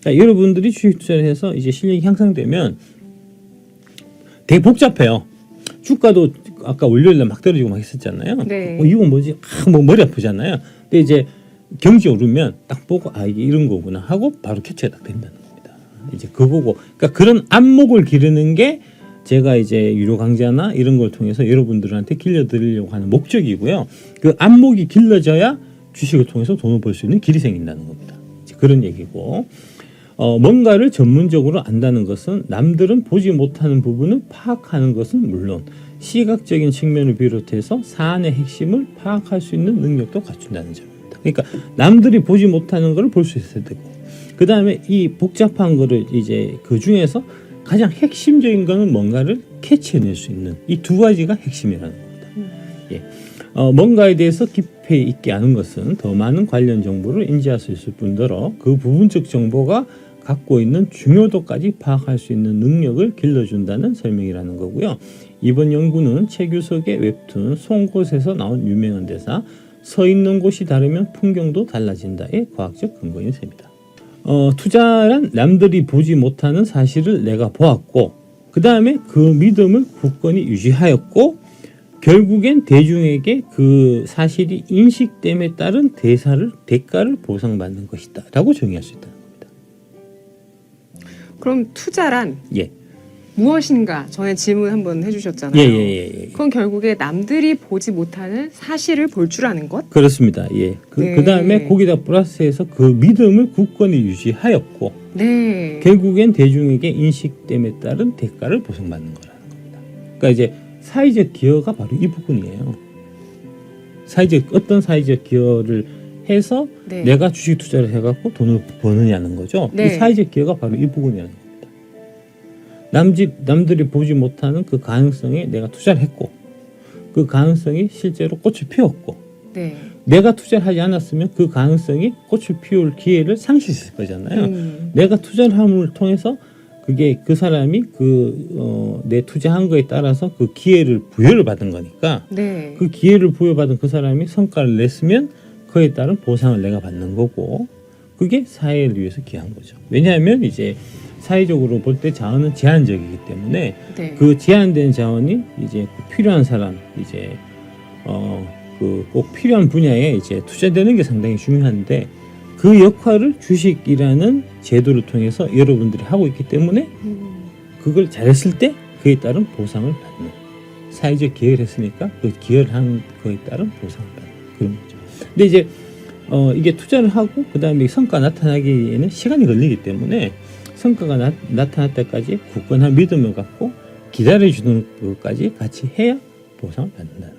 그러니까 여러분들이 주식 투자를 해서 이제 실력이 향상되면 되게 복잡해요. 주가도 아까 월요일날 막 떨어지고 막 했었잖아요. 네. 어, 이건 뭐지? 아, 뭐 머리 아프잖아요. 근데 이제 경제 오르면 딱 보고 아 이게 이런 거구나 하고 바로 캐치가 딱 된다는 겁니다. 이제 그거고 그러니까 그런 안목을 기르는 게 제가 이제 유료 강좌나 이런 걸 통해서 여러분들한테 길려드리려고 하는 목적이고요. 그 안목이 길러져야 주식을 통해서 돈을 벌 수 있는 길이 생긴다는 겁니다. 그런 얘기고 어, 뭔가를 전문적으로 안다는 것은 남들은 보지 못하는 부분을 파악하는 것은 물론 시각적인 측면을 비롯해서 사안의 핵심을 파악할 수 있는 능력도 갖춘다는 점입니다. 그러니까 남들이 보지 못하는 것을 볼 수 있어야 되고 그 다음에 이 복잡한 거를 이제 그 중에서 가장 핵심적인 거는 뭔가를 캐치해낼 수 있는 이 두 가지가 핵심이라는 겁니다. 예. 어, 뭔가에 대해서 깊이 있게 아는 것은 더 많은 관련 정보를 인지할 수 있을 뿐더러 그 부분적 정보가 갖고 있는 중요도까지 파악할 수 있는 능력을 길러준다는 설명이라는 거고요. 이번 연구는 최규석의 웹툰 송곳에서 나온 유명한 대사 서 있는 곳이 다르면 풍경도 달라진다의 과학적 근거인 셈이다. 어, 투자란 남들이 보지 못하는 사실을 내가 보았고 그 다음에 그 믿음을 굳건히 유지하였고 결국엔 대중에게 그 사실이 인식됨에 따른 대사를 대가를 보상받는 것이다 라고 정의할 수 겁니다. 그럼 투자란 예, 무엇인가? 전에 질문 한번 해주셨잖아요. 예, 예, 예, 예. 그건 결국에 남들이 보지 못하는 사실을 볼 줄 아는 것? 그렇습니다. 예. 그, 네. 그 다음에 거기다 플러스해서 그 믿음을 굳건히 유지하였고 네. 결국엔 대중에게 인식됨에 따른 대가를 보상받는 거라는 겁니다. 그러니까 이제 사회적 기여가 바로 이 부분이에요. 사회적 어떤 사회적 기여를 해서 네. 내가 주식 투자를 해갖고 돈을 버느냐는 거죠. 네. 이 사회적 기여가 바로 이 부분이라는 겁니다. 남집 남들이 보지 못하는 그 가능성에 내가 투자를 했고 그 가능성이 실제로 꽃을 피웠고 네. 내가 투자를 하지 않았으면 그 가능성이 꽃을 피울 기회를 상실했을 거잖아요. 음. 내가 투자를 함을 통해서 그게 그 사람이 그, 어, 내 투자한 거에 따라서 그 기회를 부여를 받은 거니까 네. 그 기회를 부여받은 그 사람이 성과를 냈으면 그에 따른 보상을 내가 받는 거고 그게 사회를 위해서 기여한 거죠. 왜냐하면 이제 사회적으로 볼 때 자원은 제한적이기 때문에 네. 그 제한된 자원이 이제 그 필요한 사람 이제 어그 꼭 필요한 분야에 이제 투자되는 게 상당히 중요한데 그 역할을 주식이라는 제도를 통해서 여러분들이 하고 있기 때문에 음. 그걸 잘했을 때 그에 따른 보상을 받는 사회적 기여를 했으니까 그 기여를 한 거에 따른 보상을 받는 그런. 근데 이제 어 이게 투자를 하고 그 다음에 성과 나타나기에는 시간이 걸리기 때문에 성과가 나, 나타날 때까지 굳건한 믿음을 갖고 기다려주는 것까지 같이 해야 보상을 받는다는 거죠.